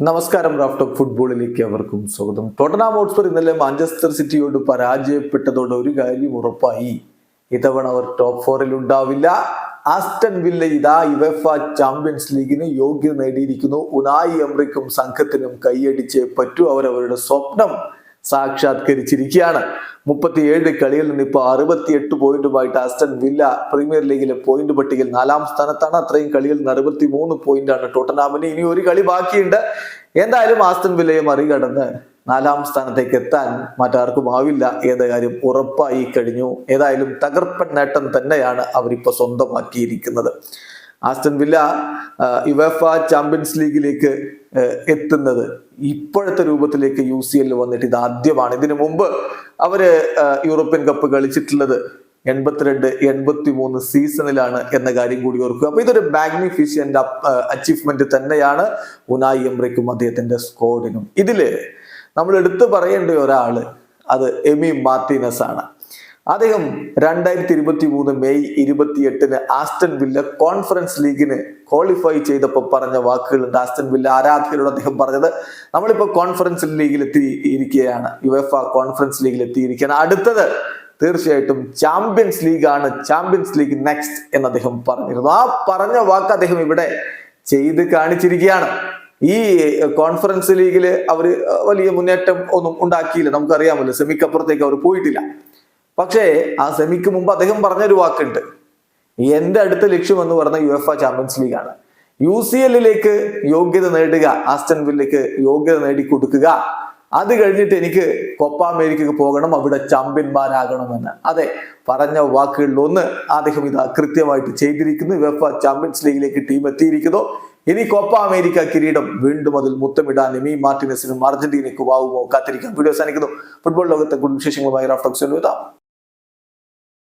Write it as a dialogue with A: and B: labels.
A: നമസ്കാരം റാഫ്റ്റോ ഫുട്ബോളിലേക്ക് അവർക്കും സ്വാഗതം. ടോട്ടനാ ഹോട്ട്സ്പർ ഇന്നലെ മാഞ്ചസ്റ്റർ സിറ്റിയോട് പരാജയപ്പെട്ടതോടെ ഒരു കാര്യം ഉറപ്പായി. ഇതവണ അവർ ടോപ്പ് ഫോറിൽ ഉണ്ടാവില്ല. ആസ്റ്റൺ വില്ല ഇതാ യുവഫ ചാമ്പ്യൻസ് ലീഗിന് യോഗ്യത നേടിയിരിക്കുന്നു. ഉനായി എംറിക്കും സംഘത്തിനും കൈയടിച്ചേ പറ്റൂ. അവരവരുടെ സ്വപ്നം സാക്ഷാത്കരിച്ചിരിക്കുകയാണ്. മുപ്പത്തിയേഴ് കളിയിൽ നിന്ന് ഇപ്പോൾ അറുപത്തിയെട്ട് പോയിന്റുമായിട്ട് ആസ്റ്റൺ വില്ല പ്രീമിയർ ലീഗിലെ പോയിന്റ് പട്ടികയിൽ നാലാം സ്ഥാനത്താണ്. അത്രയും കളിയിൽ നിന്ന് അറുപത്തി മൂന്ന് പോയിന്റാണ് ടോട്ടനാമിന്. ഇനി ഒരു കളി ബാക്കിയുണ്ട്. എന്തായാലും ആസ്റ്റൺ വില്ലയെ മറികടന്ന് നാലാം സ്ഥാനത്തേക്ക് എത്താൻ മറ്റാർക്കും ആവില്ല. ഏത കാര്യം ഉറപ്പായി കഴിഞ്ഞു. ഏതായാലും തകർപ്പൻ നേട്ടം തന്നെയാണ് അവരിപ്പോൾ സ്വന്തമാക്കിയിരിക്കുന്നത്. ആസ്റ്റൺ വില്ല യുവഫ ചാമ്പ്യൻസ് ലീഗിലേക്ക് എത്തുന്നത്. ഇപ്പോഴത്തെ രൂപത്തിലേക്ക് യു സി എല്ലിൽ വന്നിട്ട് ഇത് ആദ്യമാണ്. ഇതിനു മുമ്പ് അവർ യൂറോപ്യൻ കപ്പ് കളിച്ചിട്ടുള്ളത് എൺപത്തിരണ്ട് എൺപത്തി മൂന്ന് സീസണിലാണ് എന്ന കാര്യം കൂടി ഓർക്കുക. അപ്പൊ ഇതൊരു മാഗ്നിഫിഷ്യന്റ് അച്ചീവ്മെന്റ് തന്നെയാണ് ഉനായി എംബ്രയ്ക്കും അദ്ദേഹത്തിന്റെ സ്കോഡിനും ഇതിൽ നമ്മൾ എടുത്തു പറയേണ്ട ഒരാൾ അത് എമി മാർട്ടിനസ് ആണ് അദ്ദേഹം രണ്ടായിരത്തി ഇരുപത്തി മൂന്ന് മെയ് ഇരുപത്തിയെട്ടിന് ആസ്റ്റൺ വില്ല കോൺഫറൻസ് ലീഗിന് ക്വാളിഫൈ ചെയ്തപ്പോൾ പറഞ്ഞ വാക്കുകളുണ്ട്. ആസ്റ്റൺ വില്ല ആരാധകരോട് അദ്ദേഹം പറഞ്ഞത് നമ്മളിപ്പോൾ കോൺഫറൻസ് ലീഗിൽ എത്തിയിരിക്കുകയാണ് യുഎഫ കോൺഫറൻസ് ലീഗിൽ എത്തിയിരിക്കുകയാണ് അടുത്തത് തീർച്ചയായിട്ടും ചാമ്പ്യൻസ് ലീഗാണ്. ചാമ്പ്യൻസ് ലീഗ് നെക്സ്റ്റ് എന്ന് അദ്ദേഹം പറഞ്ഞിരുന്നു. ആ പറഞ്ഞ വാക്ക് അദ്ദേഹം ഇവിടെ ചെയ്ത് കാണിച്ചിരിക്കുകയാണ്. ഈ കോൺഫറൻസ് ലീഗിൽ അവർ വലിയ മുന്നേറ്റം ഒന്നും ഉണ്ടാക്കിയില്ല. നമുക്കറിയാമല്ലോ സെമിക്കപ്പുറത്തേക്ക് അവർ പോയിട്ടില്ല. പക്ഷേ ആ സെമിക്ക് മുമ്പ് അദ്ദേഹം പറഞ്ഞൊരു വാക്കുണ്ട്. എന്റെ അടുത്ത ലക്ഷ്യം എന്ന് പറഞ്ഞ യു എഫ് ചാമ്പ്യൻസ് ലീഗാണ് യു സി എല്ലിലേക്ക് യോഗ്യത നേടുക ആസ്റ്റൻ വില്ലയ്ക്ക് യോഗ്യത നേടിക്കൊടുക്കുക. അത് കഴിഞ്ഞിട്ട് എനിക്ക് കൊപ്പ അമേരിക്കക്ക് പോകണം അവിടെ ചാമ്പ്യന്മാരാകണമെന്ന്. അതെ പറഞ്ഞ വാക്കുകളിൽ ഒന്ന് അദ്ദേഹം ഇത് കൃത്യമായിട്ട് ചെയ്തിരിക്കുന്നു. യുഎഫ ചാമ്പ്യൻസ് ലീഗിലേക്ക് ടീം എത്തിയിരിക്കുന്നു. ഇനി കൊപ്പ അമേരിക്ക കിരീടം വീണ്ടും അതിൽ മുത്തമിടാൻ എമി മാർട്ടിനസിനും അർജന്റീനയ്ക്കും ആവുമോ കാത്തിരിക്കാം. വീഡിയോ സാധിക്കുന്നു ഫുട്ബോൾ ലോകത്തെ കൂടുതൽ വിശേഷങ്ങളുമായി